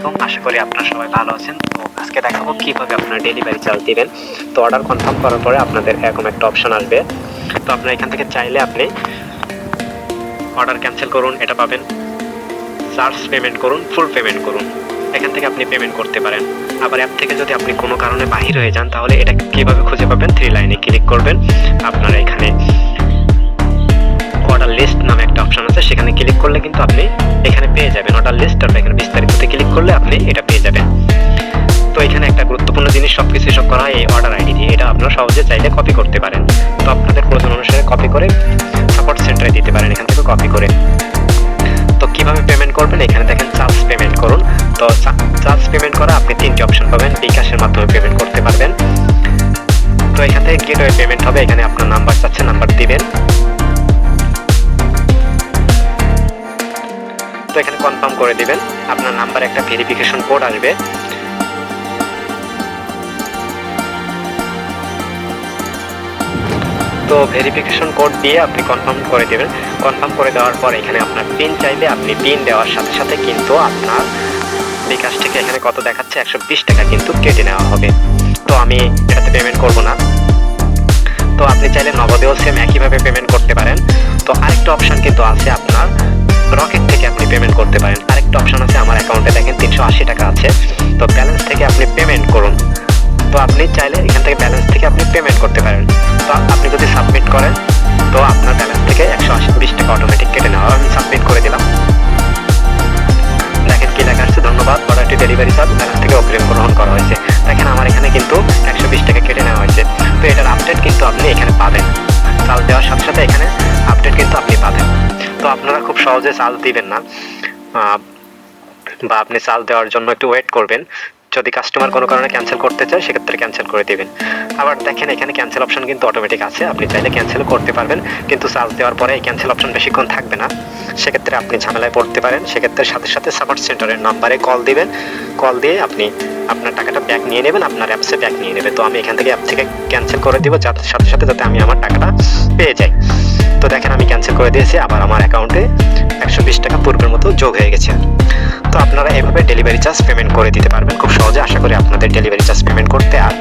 আলাইকুম। আশা করি আপনারা সবাই ভালো আছেন। তো আজকে দেখাবো কীভাবে আপনারা ডেলিভারি চার্জ দিবেন। তো অর্ডার কনফার্ম করার পরে আপনাদের এরকম একটা অপশন আসবে। তো আপনারা এখান থেকে চাইলে আপনি অর্ডার ক্যান্সেল করুন, এটা পাবেন। চার্জ পেমেন্ট করুন ফুল পেমেন্ট করুন। এখান থেকে আপনি পেমেন্ট করতে পারেন। আবার অ্যাপ থেকে যদি আপনি কোনো কারণে বাহির হয়ে যান, তাহলে এটা কীভাবে খুঁজে পাবেন? থ্রি লাইনে ক্লিক করবেন। আপনারা এখানে অর্ডার লিস্ট নামে একটা অপশন আছে। সেখানে ক্লিক করলে কিন্তু আপনি এখানে পেয়ে যাবেন। অর্ডার লিস্ট আর এখানে করলে আপনি এটা পেয়ে যাবেন। তো এখানে একটা গুরুত্বপূর্ণ জিনিস সব কিছু সব করা হয় এই অর্ডার আইডি দিয়ে। এটা আপনারা সহজে চাইলে কপি করতে পারেন। তো আপনাদের প্রয়োজন অনুসারে কপি করে সাপোর্ট সেন্টারে দিতে পারেন, এখান থেকে কপি করে। তো কীভাবে পেমেন্ট করবেন? এখানে দেখেন চার্জ পেমেন্ট করুন। তো চার্জ পেমেন্ট করা আপনি তিনটি অপশন পাবেন। বিকাশের মাধ্যমে পেমেন্ট করতে পারবেন। তো এখান থেকে গেটওয়ে পেমেন্ট হবে। এখানে আপনার নাম্বার চাচ্ছে নাম্বার দিবেন। কনফার্ম করে দিবেন। আপনার নাম্বার একটা ভেরিফিকেশন কোড আসবে। তো ভেরিফিকেশন কোড দিয়ে আপনি কনফার্ম করে দেবেন। কনফার্ম করে দেওয়ার পর এখানে আপনার পিন চাইলে আপনি পিন দেওয়ার সাথে সাথে কিন্তু আপনার বিকাশ থেকে এখানে কত দেখাচ্ছে? একশো বিশ টাকা কিন্তু কেটে নেওয়া হবে। তো আমি এটাতে পেমেন্ট করব না। তো আপনি চাইলে নগদেও সেম একইভাবে পেমেন্ট করতে পারেন। তো আরেকটা অপশন কিন্তু আছে। ডেলিভারি চার্জ এখান থেকে অগ্রিম গ্রহণ করা হয়েছে। দেখেন আমার এখানে কিন্তু একশো বিশ টাকা কেটে নেওয়া হয়েছে। তো এটার আপডেট কিন্তু আপনি এখানে পাবেন। চাল দেওয়ার সাথে সাথে এখানে আপডেট কিন্তু আপনি পাবেন। তো আপনারা খুব সহজে চাল দিবেন না। বা আপনি চাল দেওয়ার জন্য একটু ওয়েট করবেন। যদি কাস্টমার কোনো কারণে ক্যান্সেল করতে চায়, সেক্ষেত্রে ক্যান্সেল করে দেবেন। আবার দেখেন, এখানে ক্যান্সেল অপশন কিন্তু অটোমেটিক আছে। আপনি চাইলে ক্যান্সেল করতে পারবেন, কিন্তু চার্জ দেওয়ার পরে এই ক্যান্সেল অপশন বেশিক্ষণ থাকবে না। সেক্ষেত্রে আপনি ঝামেলায় পড়তে পারেন। সেক্ষেত্রে সাথে সাথে সাপোর্ট সেন্টারের নাম্বারে কল দিবেন। কল দিয়ে আপনি আপনার টাকাটা ব্যাক নিয়ে নেবেন, আপনার অ্যাপসে ব্যাক নিয়ে নেবে। তো আমি এখান থেকে অ্যাপ থেকে ক্যান্সেল করে দিব যাতে সাথে সাথে যাতে আমি আমার টাকাটা পেয়ে যাই। তো দেখেন, আমি ক্যান্সেল করে দিয়েছি। আবার আমার অ্যাকাউন্টে একশো বিশ টাকা পূর্বের মতো যোগ হয়ে গেছে। তো আপনারা এভাবে ডেলিভারি চার্জ পেমেন্ট করে দিতে পারবেন। খুব সহজে আশা করি আপনাদের ডেলিভারি চার্জ পেমেন্ট করতে আর